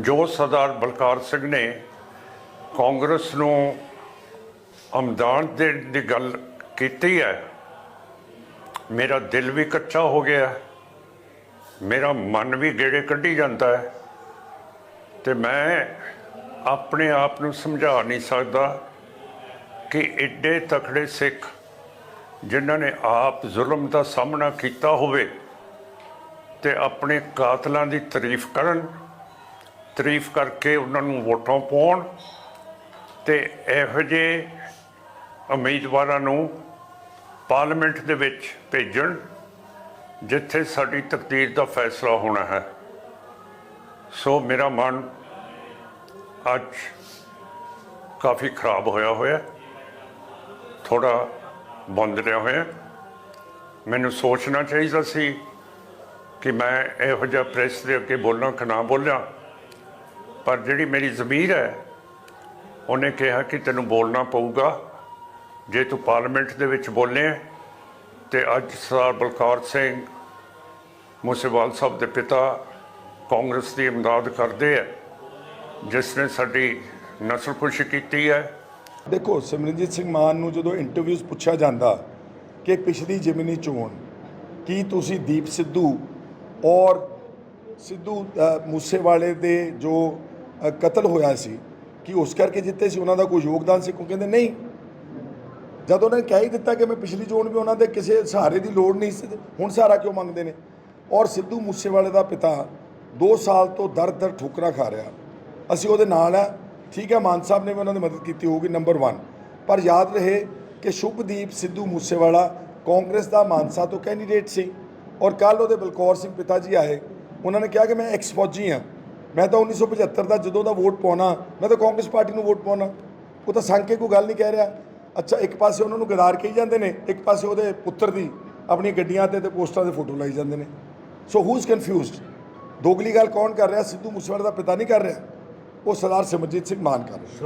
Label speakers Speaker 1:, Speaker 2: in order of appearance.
Speaker 1: ਜੋ ਸਰਦਾਰ ਬਲਕਾਰ ਸਿੰਘ ਨੇ ਕਾਂਗਰਸ ਨੂੰ ਅਮਦਾਨ ਦੇਣ ਦੀ ਗੱਲ ਕੀਤੀ ਹੈ, ਮੇਰਾ ਦਿਲ ਵੀ ਕੱਚਾ ਹੋ ਗਿਆ, ਮੇਰਾ ਮਨ ਵੀ ਗੇੜੇ ਕੱਢੀ ਜਾਂਦਾ ਹੈ ਤੇ ਮੈਂ ਆਪਣੇ ਆਪ ਨੂੰ ਸਮਝਾ ਨਹੀਂ ਸਕਦਾ ਕਿ ਐਡੇ ਤਕੜੇ ਸਿੱਖ ਜਿਨ੍ਹਾਂ ਨੇ ਆਪ ਜ਼ੁਲਮ ਦਾ ਸਾਹਮਣਾ ਕੀਤਾ ਹੋਵੇ ਤੇ ਆਪਣੇ ਕਾਤਲਾਂ ਦੀ ਤਾਰੀਫ ਕਰਨ ਤਾਰੀਫ ਕਰਕੇ ਉਹਨਾਂ ਨੂੰ ਵੋਟਾਂ ਪਾਉਣ ਤੇ ਇਹੋ ਜਿਹੇ ਉਮੀਦਵਾਰਾਂ ਨੂੰ ਪਾਰਲੀਮੈਂਟ ਦੇ ਵਿੱਚ ਭੇਜਣ, ਜਿੱਥੇ ਸਾਡੀ ਤਕਦੀਰ ਦਾ ਫੈਸਲਾ ਹੋਣਾ ਹੈ। ਸੋ ਮੇਰਾ ਮਨ ਅੱਜ ਕਾਫੀ ਖਰਾਬ ਹੋਇਆ ਹੋਇਆ ਥੋੜਾ ਬੰਦ ਰਿਹਾ ਹੋਇਆ। ਮੈਨੂੰ ਸੋਚਣਾ ਚਾਹੀਦਾ ਸੀ ਕਿ ਮੈਂ ਇਹੋ ਜਿਹਾ ਪ੍ਰੈਸ ਦੇ ਅੱਗੇ ਬੋਲਾਂ ਕਿ ਨਾ ਬੋਲਾਂ। ਪਰ ਜਿਹੜੀ ਮੇਰੀ ਜ਼ਮੀਰ ਹੈ ਉਹਨੇ ਕਿਹਾ ਕਿ ਤੈਨੂੰ ਬੋਲਣਾ ਪਊਗਾ। ਜੇ ਤੂੰ ਪਾਰਲੀਮੈਂਟ ਦੇ ਵਿੱਚ ਬੋਲੇ ਤੇ ਅੱਜ ਸਰਦਾਰ ਬਲਕੌਰ ਸਿੰਘ ਮੂਸੇਵਾਲ ਸਾਹਿਬ ਦੇ ਪਿਤਾ ਕਾਂਗਰਸ ਦੀ ਇਮਦਾਦ ਕਰਦੇ ਆ ਜਿਸ ਨੇ ਸਾਡੀ ਨਸਲ ਖੁਸ਼ੀ ਕੀਤੀ ਹੈ।
Speaker 2: ਦੇਖੋ ਸਿਮਰਨਜੀਤ ਸਿੰਘ ਮਾਨ ਨੂੰ ਜਦੋਂ ਇੰਟਰਵਿਊਜ਼ ਪੁੱਛਿਆ ਜਾਂਦਾ ਕਿ ਪਿਛਲੀ ਜਿਮਨੀ ਚੋਣ ਕੀ ਤੁਸੀਂ ਦੀਪ ਸਿੱਧੂ ਔਰ ਸਿੱਧੂ ਅ, ਮੂਸੇਵਾਲੇ ਦੇ ਜੋ ਕਤਲ ਹੋਇਆ ਸੀ ਕਿ ਉਸ ਕਰਕੇ ਜਿੱਤੇ ਸੀ, ਉਹਨਾਂ ਦਾ ਕੋਈ ਯੋਗਦਾਨ ਸੀ ਕੋਈ ਕਹਿੰਦੇ ਨਹੀਂ। ਜਦੋਂ ਨੇ ਕਹਿ ਹੀ ਦਿੱਤਾ ਕਿ ਮੈਂ ਪਿਛਲੀ ਚੋਣ ਵੀ ਉਹਨਾਂ ਦੇ ਕਿਸੇ ਸਹਾਰੇ ਦੀ ਲੋੜ ਨਹੀਂ ਸੀ, ਹੁਣ ਸਹਾਰਾ ਕਿਉਂ ਮੰਗਦੇ ਨੇ? ਔਰ ਸਿੱਧੂ ਮੂਸੇਵਾਲੇ ਦਾ ਪਿਤਾ 2 ਸਾਲ ਤੋਂ ਦਰ ਦਰ ਠੋਕਰਾਂ ਖਾ ਰਿਹਾ। ਅਸੀਂ ਉਹਦੇ ਨਾਲ ਆ। ਠੀਕ ਹੈ, ਮਾਨ ਸਾਹਿਬ ਨੇ ਵੀ ਉਹਨਾਂ ਦੀ ਮਦਦ ਕੀਤੀ ਹੋਊਗੀ, ਨੰਬਰ 1 ਪਰ ਯਾਦ ਰਹੇ ਕਿ ਸ਼ੁਭਦੀਪ ਸਿੱਧੂ ਮੂਸੇਵਾਲਾ ਕਾਂਗਰਸ ਦਾ ਮਾਨਸਾ ਤੋਂ ਕੈਂਡੀਡੇਟ ਸੀ। ਔਰ ਕੱਲ ਉਹਦੇ ਬਲਕੌਰ ਸਿੰਘ ਪਿਤਾ ਜੀ ਆਏ। ਉਹਨਾਂ ਨੇ ਕਿਹਾ ਕਿ ਮੈਂ ਐਕਸ ਫੌਜੀ ਹਾਂ। ਮੈਂ ਤਾਂ 1975 ਦਾ ਜਦੋਂ ਦਾ ਵੋਟ ਪਾਉਣਾ, ਮੈਂ ਤਾਂ ਕਾਂਗਰਸ ਪਾਰਟੀ ਨੂੰ ਵੋਟ ਪਾਉਣਾ। ਉਹ ਤਾਂ ਸੰਗ ਕੇ ਕੋਈ ਗੱਲ ਨਹੀਂ ਕਹਿ ਰਿਹਾ। ਅੱਛਾ, ਇੱਕ ਪਾਸੇ ਉਹਨਾਂ ਨੂੰ ਗਦਾਰ ਕਹੀ ਜਾਂਦੇ ਨੇ, ਇੱਕ ਪਾਸੇ ਉਹਦੇ ਪੁੱਤਰ ਦੀ ਆਪਣੀ ਗੱਡੀਆਂ ਤੇ ਤੇ ਪੋਸਟਰਾਂ ਦੇ ਫੋਟੋ ਲਾਈ ਜਾਂਦੇ ਨੇ। ਸੋ ਹੂ ਇਜ਼ ਕਨਫਿਊਜ਼ਡ ਦੋਗਲੀ ਗੱਲ ਕੌਣ ਕਰ ਰਿਹਾ? ਸਿੱਧੂ ਮੂਸੇਵਾਲੇ ਦਾ ਪਿਤਾ ਨਹੀਂ ਕਰ ਰਿਹਾ। ਉਹ ਸਰਦਾਰ ਸਿਮਰਜੀਤ ਸਿੰਘ ਮਾਨ ਕਰ ਰਿਹਾ।